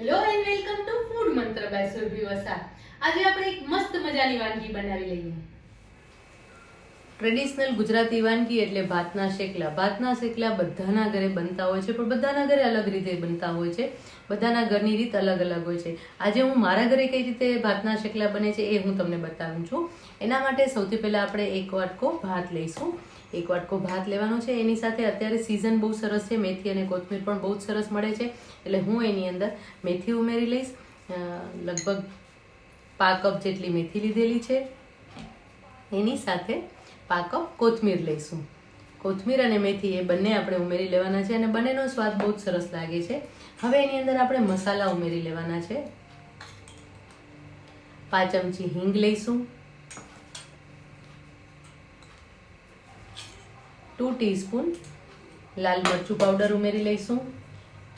Hello and welcome to food Mantra by Surbhi Vasa આજે આપણે એક મસ્ત મજાની વાનગી બનાવી લઈએ. ટ્રેડિશનલ ગુજરાતી વાનગી એટલે ભાતના શેકલા. ભાતના શેકલા બધાના ઘરે બનતા હોય છે, પણ બધાના ઘરે અલગ રીતે બનતા હોય છે. બધાના ઘરની રીત અલગ અલગ હોય છે. આજે હું મારા ઘરે કઈ રીતે ભાતના શેકલા બને છે એ હું તમને બતાવું છું. એના માટે સૌથી પહેલાં આપણે એક વાટકો ભાત લઈશું. એક વાટકો ભાત લેવાનો છે. એની સાથે અત્યારે સિઝન બહુ સરસ છે. મેથી અને કોથમીર પણ બહુ જ સરસ મળે છે. એટલે હું એની અંદર મેથી ઉમેરી લઈશ. લગભગ પા કપ જેટલી મેથી લીધેલી છે. એની સાથે પા કપ કોથમીર લઈશું. કોથમીર અને મેથી એ બંને આપણે ઉમેરી લેવાના છે અને બંનેનો સ્વાદ બહુ જ સરસ લાગે છે. હવે એની અંદર આપણે મસાલા ઉમેરી લેવાના છે. પાંચ ચમચી હિંગ લઈશું. ટુ ટીસ્પૂન લાલ મરચું પાવડર ઉમેરી લઈશું.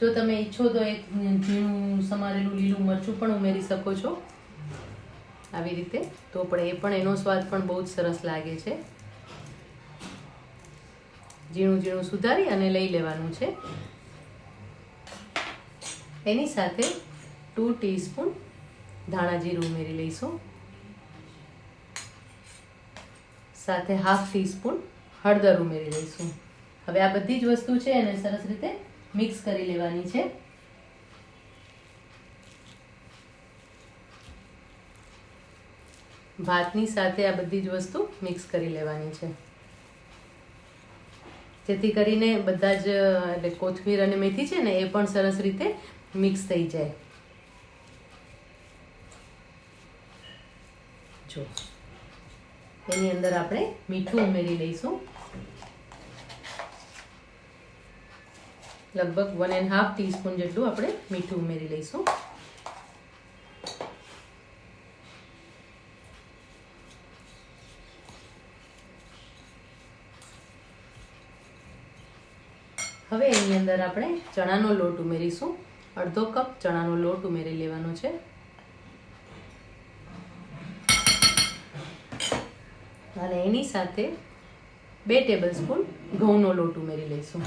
જો તમે ઈચ્છો તો એક ઝીણું સમારેલું લીલું મરચું પણ ઉમેરી શકો છો. આવી રીતે. તો પણ એ પણ એનો સ્વાદ પણ બહુ જ સરસ લાગે છે. ઝીણું ઝીણું સુધારી અને લઈ લેવાનું છે. એની સાથે ટુ ટીસ્પૂન ધાણા જીરું ઉમેરી લઈશું. સાથે હાફ ટીસ્પૂન હળદર ઉમેરી લઈશું. હવે આ બધી જ વસ્તુ છે એને સરસ રીતે મિક્સ કરી લેવાની છે. ભાતની સાથે આ બધી જ વસ્તુ મિક્સ કરી લેવાની છે. જેથી કરીને બધા જ, એટલે કોથમીર અને મેથી છે ને, એ પણ સરસ રીતે મિક્સ થઈ જાય. જો. એની અંદર આપણે મીઠું ઉમેરી લઈશું. લગભગ વન એન્ડ હાફ ટીસ્પૂન જેટલું આપણે મીઠું ઉમેરી લઈશું. હવે એની અંદર આપણે ચણાનો લોટ ઉમેરીશું. અડધો કપ ચણાનો લોટ ઉમેરી લેવાનો છે. અને એની સાથે બે ટેબલ સ્પૂન ઘઉંનો લોટ ઉમેરી લઈશું.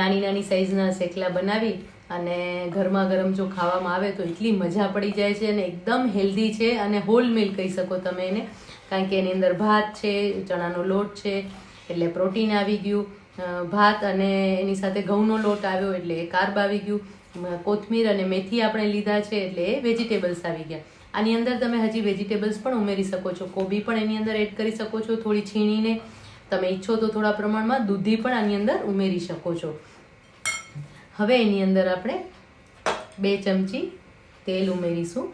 નાની નાની સાઇઝના શેકલા બનાવી અને ગરમા ગરમ જો ખાવામાં આવે તો એટલી મજા પડી જાય છે અને એકદમ હેલ્ધી છે અને હોલ મિલ કહી શકો તમે એને. કારણ કે એની અંદર ભાત છે, ચણાનો લોટ છે, એટલે પ્રોટીન આવી ગયું. ભાત અને એની સાથે ઘઉંનો લોટ આવ્યો એટલે એ કાર્બ આવી ગયું. કોથમીર અને મેથી આપણે લીધા છે એટલે એ વેજીટેબલ્સ આવી ગયા. આની અંદર તમે હજી વેજીટેબલ્સ પણ ઉમેરી શકો છો. કોબી પણ એની અંદર એડ કરી શકો છો. થોડી છીણીને તમે ઈચ્છો તો થોડા પ્રમાણમાં દૂધી પણ આની અંદર ઉમેરી શકો છો. હવે એની અંદર આપણે બે ચમચી તેલ ઉમેરીશું.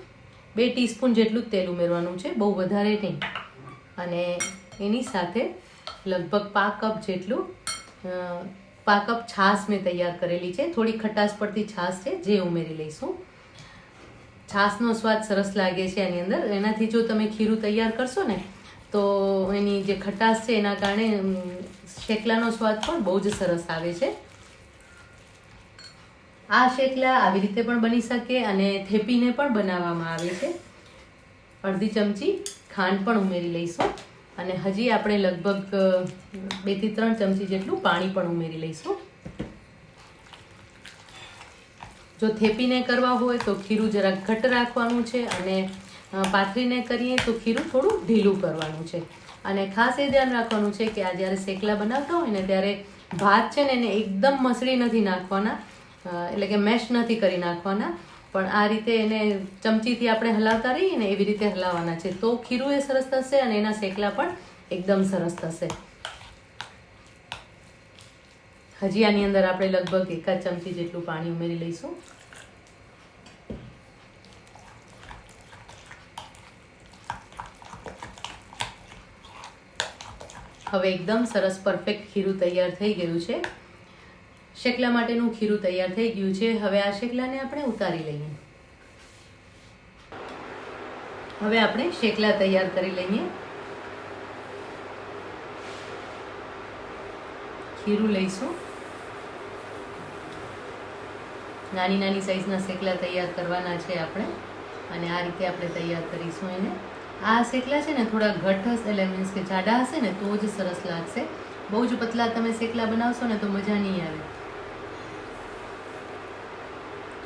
બે ટીસ્પૂન જેટલું જ તેલ ઉમેરવાનું છે બહુ વધારે નહીં. અને એની સાથે લગભગ પા કપ જેટલું અ, પા કપ છાશ મેં તૈયાર કરેલી છે. થોડી ખટાશ પડતી છાશ છે જે ઉમેરી લઈશું. છાશનો સ્વાદ સરસ લાગે છે આની અંદર. એનાથી જો તમે ખીરું તૈયાર કરશો ને તો એની જે ખટાશ છે એના કારણે શેકલાનો સ્વાદ પણ બહુ જ સરસ આવે છે. આ શેકલા આવી રીતે પણ બની શકે અને થેપીને પણ બનાવવામાં આવે છે. અડધી ચમચી ખાંડ પણ ઉમેરી લઈશું અને હજી આપણે લગભગ બેથી ત્રણ ચમચી જેટલું પાણી પણ ઉમેરી લઈશું. જો થેપીને કરવા હોય તો ખીરું જરાક ઘટ રાખવાનું છે અને પાથરીને કરીએ તો ખીરું થોડું ઢીલું કરવાનું છે. અને ખાસ એ ધ્યાન રાખવાનું છે કે આ જ્યારે શેકલા બનાવતા હોય ને ત્યારે ભાત છે ને એને એકદમ મસળી નથી નાખવાના એટલે કે મેશ નથી કરી નાખવાના. પણ આ રીતે એને ચમચીથી આપણે હલાવતા રહીએ ને એવી રીતે હલાવવાના છે. તો ખીરું એ સરસ થશે અને એના શેકલા પણ એકદમ સરસ થશે. હજી આની અંદર આપણે લગભગ એકાદ ચમચી જેટલું પાણી ઉમેરી લઈશું. હવે એકદમ સરસ પરફેક્ટ ખીરું તૈયાર થઈ ગયું છે. શેકલા માટેનું ખીરું તૈયાર થઈ ગયું છે. હવે આ શેકલાને આપણે ઉતારી લઈએ. હવે આપણે શેકલા તૈયાર કરી લઈએ. ખીરું લઈશું. નાની નાની સાઈઝના શેકલા તૈયાર કરવાના છે આપણે. અને આ રીતે આપણે તૈયાર કરીશું એને. આ શેકલા છે ને થોડા ઘટ હશે, એટલે મીન્સ કે જાડા હશે ને, તો જ સરસ લાગશે. બહુ જ પતલા તમે શેકલા બનાવશો ને, તો મજા નહીં આવે.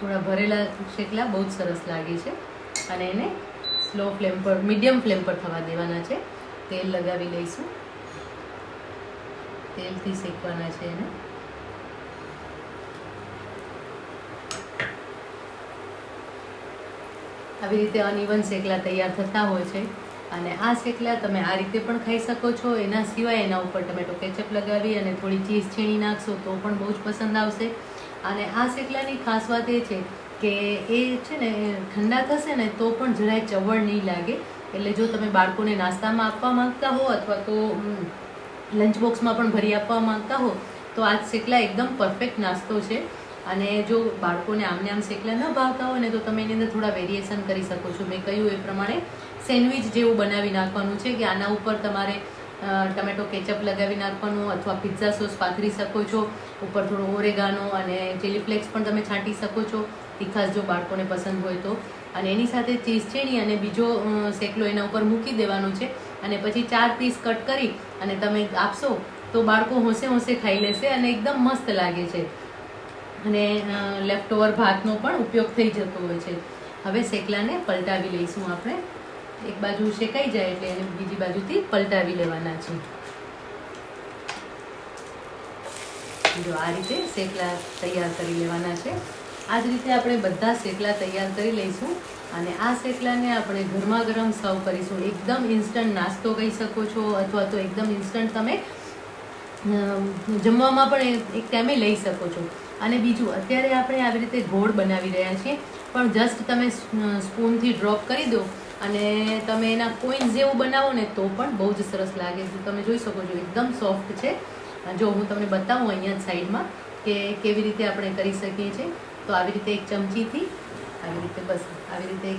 થોડા ભરેલા શેકલા બહુ જ સરસ લાગે છે. અને એને સ્લો ફ્લેમ પર મીડિયમ ફ્લેમ પર થવા દેવાના છે. તેલ લગાવી લઈશું. તેલથી શેકવાના છે એને. આવી રીતે અનઇવન શેકલા તૈયાર થતા હોય છે. અને આ શેકલા તમે આ રીતે પણ ખાઈ શકો છો. એના સિવાય એના ઉપર ટમેટો કેચઅપ લગાવી અને થોડી ચીઝ છીણી નાખશો તો પણ બહુ જ પસંદ આવશે. અને આ શેકલાની ખાસ વાત એ છે કે એ છે ને ઠંડા થશે ને તો પણ જરાય ચવળ નહીં લાગે. એટલે જો તમે બાળકોને નાસ્તામાં આપવા માંગતા હો અથવા તો લંચ બોક્સમાં પણ ભરી આપવા માંગતા હો, તો આ શેકલા એકદમ પરફેક્ટ નાસ્તો છે. અને જો બાળકોને આમને આમ શેકલા ન ભાવતા હોય ને તો તમે એની અંદર થોડા વેરિએશન કરી શકો છો. મેં કહ્યું એ પ્રમાણે સેન્ડવિચ જેવું બનાવી નાખવાનું છે કે આના ઉપર તમારે ટમેટો કેચઅપ લગાવી નાખવાનું અથવા પિઝા સોસ પાથરી શકો છો. ઉપર થોડો ઓરેગાનો અને ચીલી ફ્લેક્સ પણ તમે છાંટી શકો છો. તીખાસ જો બાળકોને પસંદ હોય તો. અને એની સાથે ચીઝ છીણી અને બીજો શેકલો એના ઉપર મૂકી દેવાનો છે. અને પછી ચાર પીસ કટ કરી અને તમે આપશો તો બાળકો હોંશે હોંશે ખાઈ લેશે અને એકદમ મસ્ત લાગે છે. અને લેફ્ટ ઓવર ભાતનો પણ ઉપયોગ થઈ જતો હોય છે. હવે શેકલાને પલટાવી લઈશું આપણે. એક બાજુ શેકાઈ જાય એટલે એને બીજી બાજુથી પલટાવી લેવાના છે. જો આ રીતે શેકલા તૈયાર કરી લેવાના છે. આ જ રીતે આપણે બધા શેકલા તૈયાર કરી લઈશું અને આ શેકલાને આપણે ગરમા ગરમ સર્વ કરીશું. એકદમ ઇન્સ્ટન્ટ નાસ્તો કહી શકો છો અથવા તો એકદમ ઇન્સ્ટન્ટ તમે જમવામાં પણ એક ટાઈમે લઈ શકો છો. અને બીજું, અત્યારે આપણે આવી રીતે ગોળ બનાવી રહ્યા છીએ, પણ જસ્ટ તમે સ્પૂનથી ડ્રોપ કરી દો અને તમે એના કોઈન જેવું બનાવો ને તો પણ બહુ જ સરસ લાગે. છે તમે જોઈ શકો છો, એકદમ સોફ્ટ છે. જો હું તમને બતાવું અહીંયા સાઈડમાં કે કેવી રીતે આપણે કરી શકીએ છીએ, તો આવી રીતે એક ચમચીથી, આવી રીતે બસ, આવી રીતે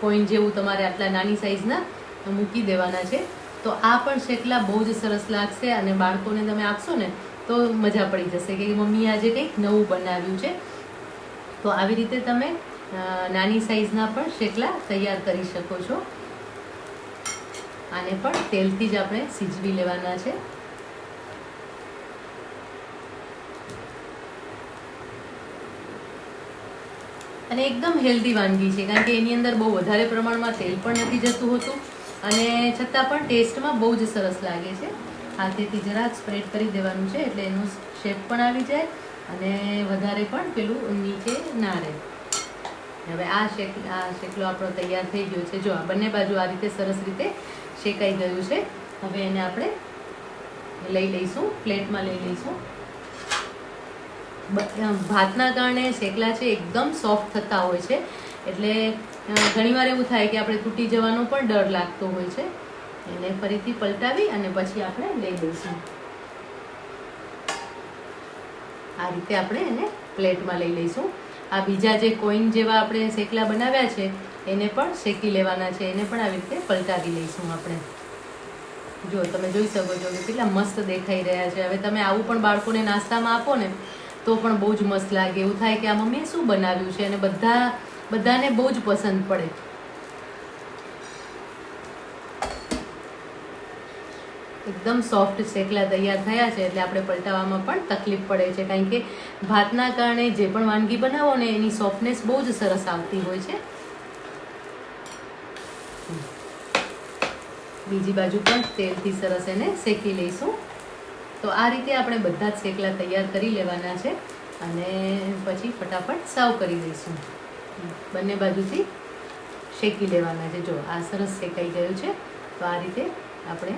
કોઈન જેવું તમારે આટલા નાની સાઈઝના મૂકી દેવાના છે. તો આ પણ શેકલા બહુ જ સરસ લાગશે અને બાળકોને તમે આપશો ને તો મજા પડી જશે કે મમ્મી આજે કંઈક નવું બનાવ્યું છે. તો આવી રીતે તમે નાની સાઈઝના પણ શેકલા તૈયાર કરી શકો છો. આને પણ તેલથી જ આપણે સીજવી લેવાના છે. અને એકદમ હેલ્ધી વાનગી છે, કારણ કે એની અંદર બહુ વધારે પ્રમાણમાં તેલ પણ નથી જતું હોતું. અને છતાં પણ ટેસ્ટમાં બહુ જ સરસ લાગે છે. હાથેથી જરાક સ્પ્રેડ કરી દેવાનું છે એટલે એનું શેપ પણ આવી જાય અને વધારે પણ પેલું નીચે ના રહે. હવે આ શેક આ શેકલો આપણો તૈયાર થઈ ગયો છે. જો આ બંને બાજુ આ રીતે સરસ રીતે શેકાઈ ગયું છે. હવે એને આપણે લઈ લઈશું, પ્લેટમાં લઈ લઈશું. ભાતના કારણે શેકલા છે એકદમ સોફ્ટ થતા હોય છે. એટલે ઘણીવાર એવું થાય કે આપણે તૂટી જવાનો પણ ડર લાગતો હોય છે. એને ફરીથી પલટાવી અને પછી આપણે લઈ લઈશું આ રીતે આપણે એને પ્લેટમાં લઈ લઈશું. આ બીજા જે કોઈન જેવા આપણે શેકલા બનાવ્યા છે, એને પણ શેકી લેવાના છે. એને પણ આવી રીતે પલટાવી લઈશું આપણે. જો, તમે જોઈ શકો છો કે કેટલા મસ્ત દેખાઈ રહ્યા છે. હવે તમે આવું પણ બાળકોને નાસ્તામાં આપો ને, તો પણ બહુ જ મસ્ત લાગે. એવું થાય કે આ મમ્મીએ શું બનાવ્યું છે? અને બધા, બધાને બહુ જ પસંદ પડે. એકદમ સોફ્ટ શેકલા તૈયાર થયા છે એટલે આપણે પલટાવવામાં પણ તકલીફ પડે છે. કારણ કે ભાતના કારણે જે પણ વાનગી બનાવો ને એની સોફ્ટનેસ બહુ જ સરસ આવતી હોય છે. બીજી બાજુ પણ તેલથી સરસ એને શેકી લઈશું. તો આ રીતે આપણે બધા જ શેકલા તૈયાર કરી લેવાના છે અને પછી ફટાફટ સાવ કરી દઈશું બંને બાજુથી શેકી લેવાના છે. જો આ સરસ શેકાઈ ગયું છે, તો આ રીતે આપણે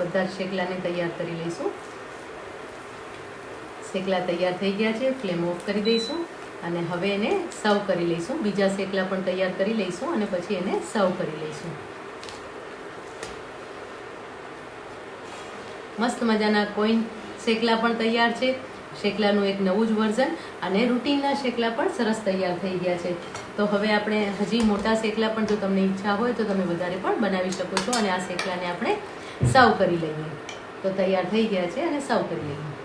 બધા જ શેકલાને તૈયાર કરી લઈશું. શેકલા તૈયાર થઈ ગયા છે ફ્લેમ ઓફ કરી દઈશું અને હવે એને સર્વ કરી લઈશું. બીજા શેકલા પણ તૈયાર કરી લઈશું અને પછી એને સર્વ કરી લઈશું. મસ્ત મજાના કોઈન શેકલા પણ તૈયાર છે. શેકલાનું એક નવું જ વર્ઝન અને રૂટીનના શેકલા પણ સરસ તૈયાર થઈ ગયા છે. તો હવે આપણે હજી મોટા શેકલા પણ જો તમને ઈચ્છા હોય તો તમે વધારે પણ બનાવી શકો છો અને આ શેકલાને આપણે સર્વ કરી લઈએ. તો તૈયાર થઈ ગયા છે અને સર્વ કરી લઈએ.